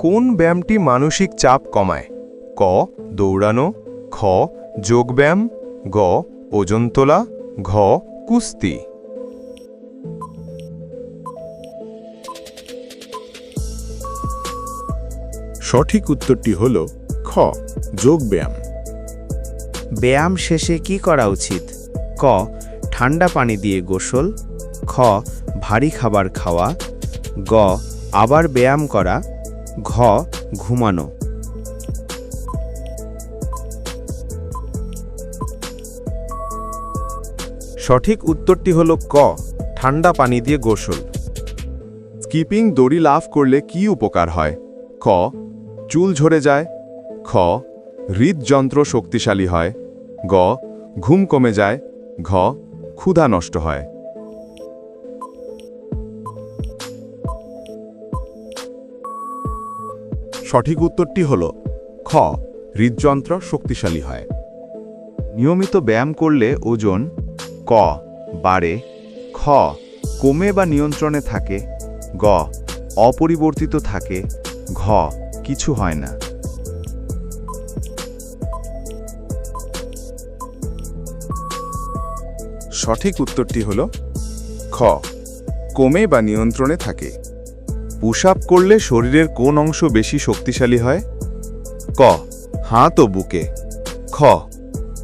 কোন ব্যায়ামটি মানসিক চাপ কমায়? ক দৌড়ানো খ যোগব্যায়াম গ ওজন তোলা ঘ কুস্তি। সঠিক উত্তরটি হল খ যোগব্যায়াম। ব্যায়াম শেষে কি করা উচিত? ক ঠান্ডা পানি দিয়ে গোসল। খ ভারী খাবার খাওয়া। গ আবার ব্যায়াম করা। ঘ, ঘুমানো। সঠিক উত্তরটি হল ক, ঠান্ডা পানি দিয়ে গোসল। স্কিপিং দড়ি লাভ করলে কি উপকার হয়? ক, চুল ঝরে যায়। খ, হৃদযন্ত্র শক্তিশালী হয়। গ, ঘুম কমে যায়। ঘ, ক্ষুধা নষ্ট হয়। সঠিক উত্তরটি হল খ, হৃদযন্ত্র শক্তিশালী হয়। নিয়মিত ব্যায়াম করলে ওজন ক, বাড়ে। খ, কমে বা নিয়ন্ত্রণে থাকে। গ, অপরিবর্তিত থাকে। ঘ, কিছু হয় না। সঠিক উত্তরটি হল খ, কমে বা নিয়ন্ত্রণে থাকে। পুশ আপ করলে শরীরের কোন অংশ বেশি শক্তিশালী হয়? ক, হাত ও বুকে। খ,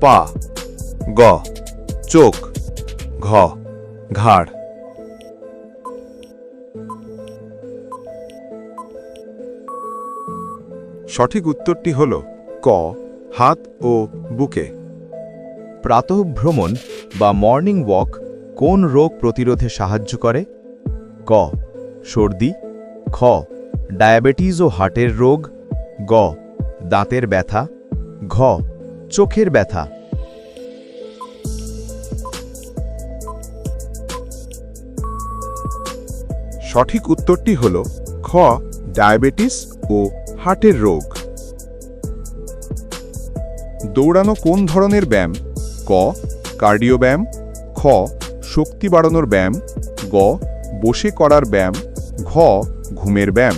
পা। গ, চোখ। ঘ, ঘাড়। সঠিক উত্তরটি হল ক, হাত ও বুকে। প্রাতঃভ্রমণ বা মর্নিং ওয়াক কোন রোগ প্রতিরোধে সাহায্য করে? ক, সর্দি খ, ডায়াবেটিস ও হার্টের রোগ, গ, দাঁতের ব্যথা, ঘ, চোখের ব্যথা। সঠিক উত্তরটি হল খ, ডায়াবেটিস ও হার্টের রোগ। দৌড়ানো কোন ধরনের ব্যায়াম? ক, কার্ডিও ব্যায়াম, খ, শক্তি বাড়ানোর ব্যায়াম, গ, বসে করার ব্যায়াম, ঘ ঘুমের ব্যায়াম।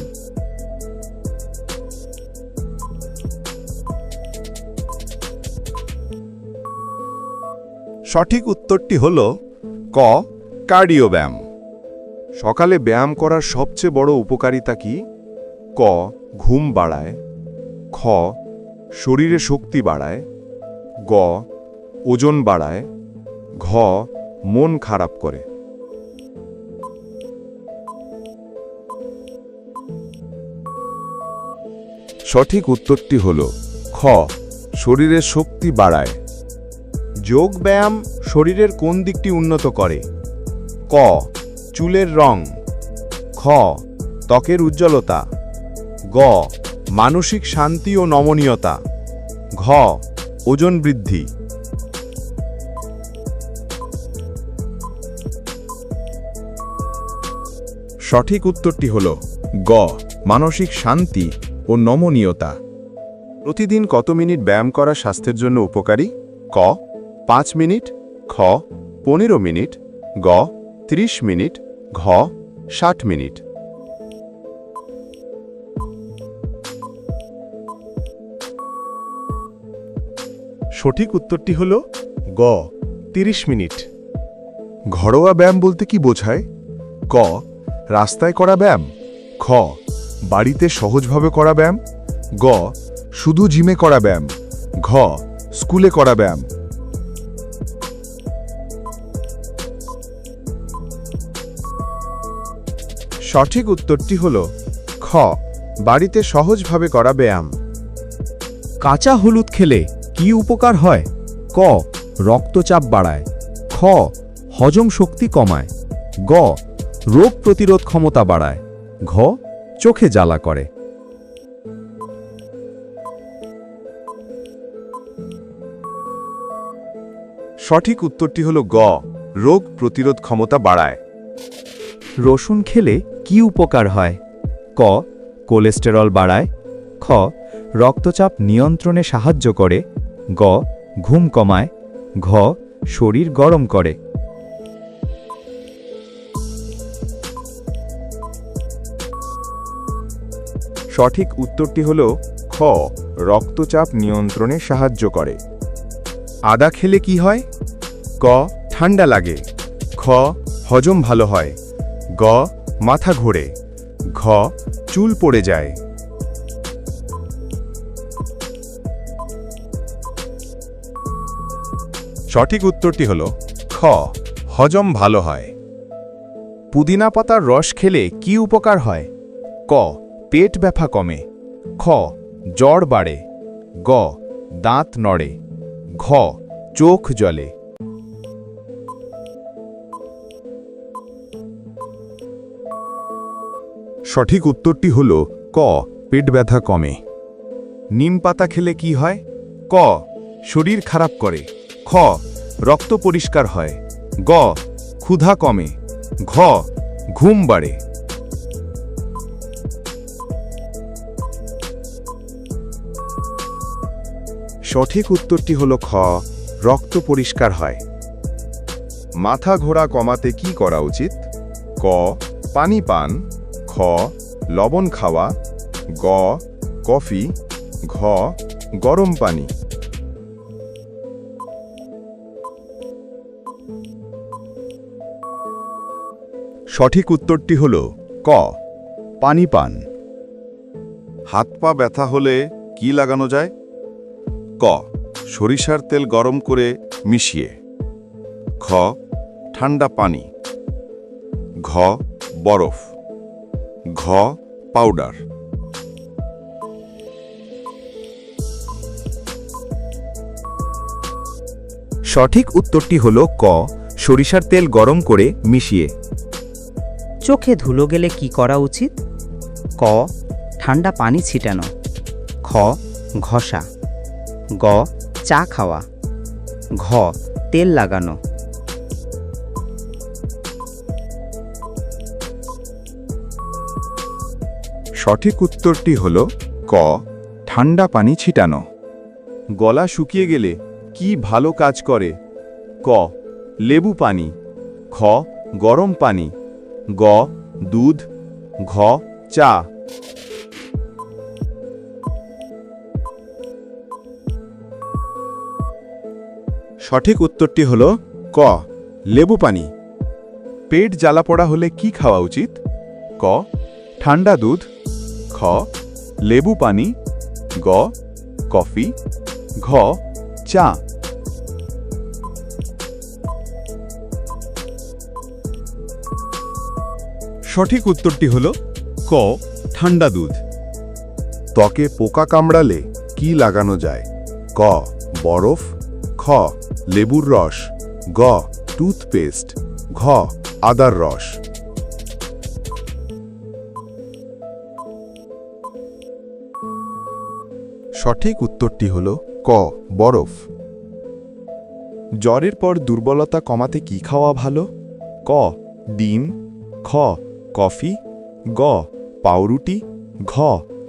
সঠিক উত্তরটি হল ক, কার্ডিও ব্যায়াম। সকালে ব্যায়াম করার সবচেয়ে বড় উপকারিতা কি? ক, ঘুম বাড়ায়। খ, শরীরে শক্তি বাড়ায়। গ, ওজন বাড়ায়। ঘ, মন খারাপ করে। সঠিক উত্তরটি হল খ, শরীরের শক্তি বাড়ায়। যোগ ব্যায়াম শরীরের কোন দিকটি উন্নত করে? ক, চুলের রং। খ, ত্বকের উজ্জ্বলতা। গ, মানসিক শান্তি ও নমনীয়তা। ঘ, ওজন বৃদ্ধি। সঠিক উত্তরটি হল গ, মানসিক শান্তি ও নমনীয়তা। প্রতিদিন কত মিনিট ব্যায়াম করা স্বাস্থ্যের জন্য উপকারী? ক পাঁচ মিনিট খ পনেরো মিনিট গ ৩০ মিনিট ঘ ষাট মিনিট। সঠিক উত্তরটি হল গ ৩০ মিনিট। ঘরোয়া ব্যায়াম বলতে কি বোঝায়? ক রাস্তায় করা ব্যায়াম। খ বাড়িতে সহজভাবে করা ব্যায়াম। গ, শুধু জিমে করা ব্যায়াম। ঘ, স্কুলে করা ব্যায়াম। সঠিক উত্তরটি হল খ, বাড়িতে সহজভাবে করা ব্যায়াম। কাঁচা হলুদ খেলে কি উপকার হয়? ক, রক্তচাপ বাড়ায়। খ, হজম শক্তি কমায়। গ, রোগ প্রতিরোধ ক্ষমতা বাড়ায়। ঘ চোখে জ্বালা করে। সঠিক উত্তরটি হল গ, রোগ প্রতিরোধ ক্ষমতা বাড়ায়। রসুন খেলে কি উপকার হয়? ক, কোলেস্টেরল বাড়ায়। খ, রক্তচাপ নিয়ন্ত্রণে সাহায্য করে। গ, ঘুম কমায়। ঘ, শরীর গরম করে। সঠিক উত্তরটি হল খ, রক্তচাপ নিয়ন্ত্রণে সাহায্য করে। আদা খেলে কি হয়? ক, ঠান্ডা লাগে। খ, হজম ভালো হয়। গ, মাথা ঘোরে। ঘ, চুল পড়ে যায়। সঠিক উত্তরটি হল খ, হজম ভালো হয়। পুদিনা পাতার রস খেলে কি উপকার হয়? ক পেট ব্যথা কমে। খ, জ্বর বাড়ে। গ, দাঁত নড়ে। ঘ, চোখ জ্বলে। সঠিক উত্তরটি হল ক, পেট ব্যথা কমে। নিম পাতা খেলে কি হয়? ক, শরীর খারাপ করে। খ, রক্ত পরিষ্কার হয়। গ, ক্ষুধা কমে। ঘ, ঘুম বাড়ে। সঠিক উত্তরটি হল খ, রক্ত পরিষ্কার হয়। মাথা ঘোরা কমাতে কি করা উচিত? ক, পানি পান। খ, লবণ খাওয়া। গ, কফি। ঘ, গরম পানি। সঠিক উত্তরটি হল ক, পানি পান। হাত পা ব্যথা হলে কি লাগানো যায়? ক সরিষার তেল গরম করে মিশিয়ে। খ ঠান্ডা পানি। ঘ বরফ। ঘ পাউডার। সঠিক উত্তরটি হল ক সরিষার তেল গরম করে মিশিয়ে। চোখে ধুলো গেলে কি করা উচিত? ক ঠান্ডা পানি ছিটানো। খ ঘষা। গ, চা খাওয়া। ঘ, তেল লাগানো। সঠিক উত্তরটি হল ক, ঠান্ডা পানি ছিটানো। গলা শুকিয়ে গেলে কি ভালো কাজ করে? ক, লেবু পানি। খ, গরম পানি। গ, দুধ। ঘ, চা। সঠিক উত্তরটি হল ক, লেবু পানি। পেট জ্বালা পড়া হলে কি খাওয়া উচিত? ক, ঠান্ডা দুধ। খ, লেবু পানি। গ, কফি। ঘ, চা। সঠিক উত্তরটি হল ক, ঠান্ডা দুধ। ত্বকে পোকা কামড়ালে কি লাগানো যায়? ক, বরফ। খ লেবুর রস, গ, টুথপেস্ট, ঘ, আদার রস। সঠিক উত্তরটি হল ক, বরফ। জ্বরের পর দুর্বলতা কমাতে কি খাওয়া ভালো? ক, ডিম। খ, কফি। গ, পাউরুটি। ঘ,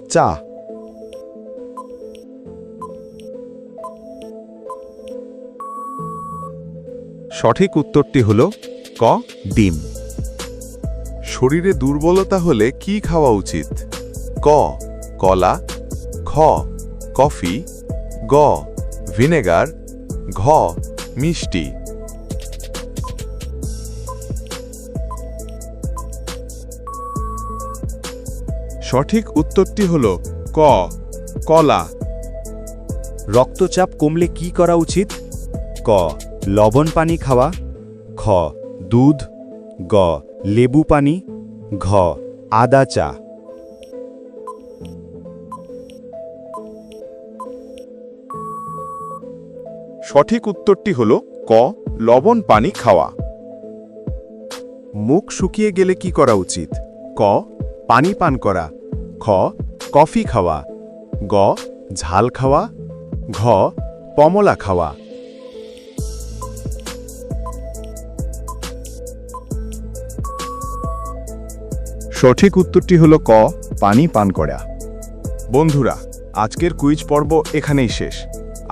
চা। সঠিক উত্তরটি হল ক, ডিম। শরীরে দুর্বলতা হলে কি খাওয়া উচিত? ক, কলা। খ কফি। গ, ভিনেগার। ঘ, মিষ্টি। সঠিক উত্তরটি হল ক, কলা। রক্তচাপ কমলে কি করা উচিত? ক লবণ পানি খাওয়া, খ, দুধ, গ, লেবু পানি, ঘ, আদা চা। সঠিক উত্তরটি হল ক, লবণ পানি খাওয়া। মুখ শুকিয়ে গেলে কি করা উচিত? ক, পানি পান করা। খ, কফি খাওয়া। গ, ঝাল খাওয়া। ঘ, কমলা খাওয়া। সঠিক উত্তরটি হল ক, পানি পান করা। বন্ধুরা, আজকের কুইজ পর্ব এখানেই শেষ।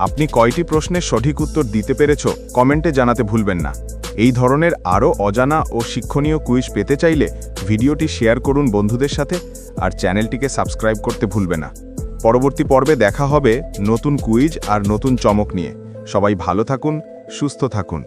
আপনি কয়টি প্রশ্নের সঠিক উত্তর দিতে পেরেছ কমেন্টে জানাতে ভুলবেন না। এই ধরনের আরও অজানা ও শিক্ষণীয় কুইজ পেতে চাইলে ভিডিওটি শেয়ার করুন বন্ধুদের সাথে আর চ্যানেলটিকে সাবস্ক্রাইব করতে ভুলবে না। পরবর্তী পর্বে দেখা হবে নতুন কুইজ আর নতুন চমক নিয়ে। সবাই ভালো থাকুন, সুস্থ থাকুন।